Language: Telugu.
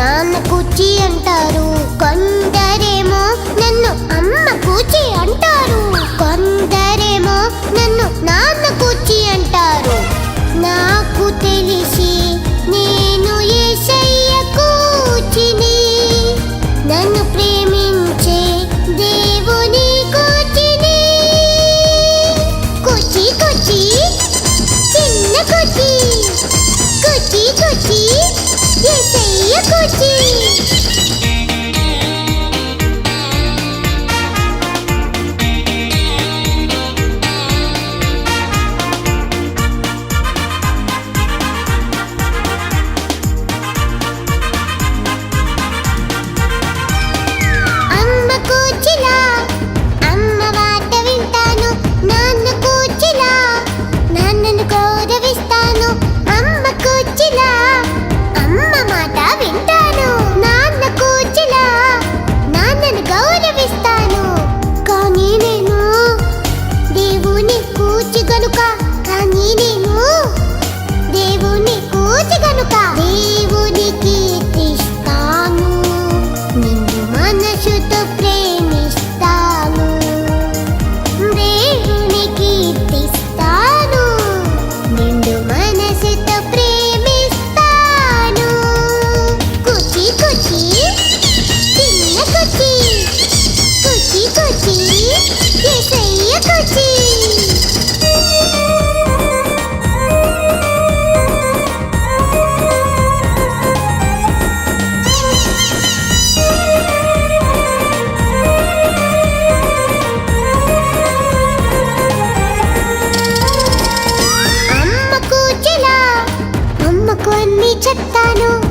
నాన్న కూచి అంటారు. కొందరేమో నన్ను అమ్మ కూచి అంటారు. కొందరేమో నన్ను నాన్న Goodie. 啊。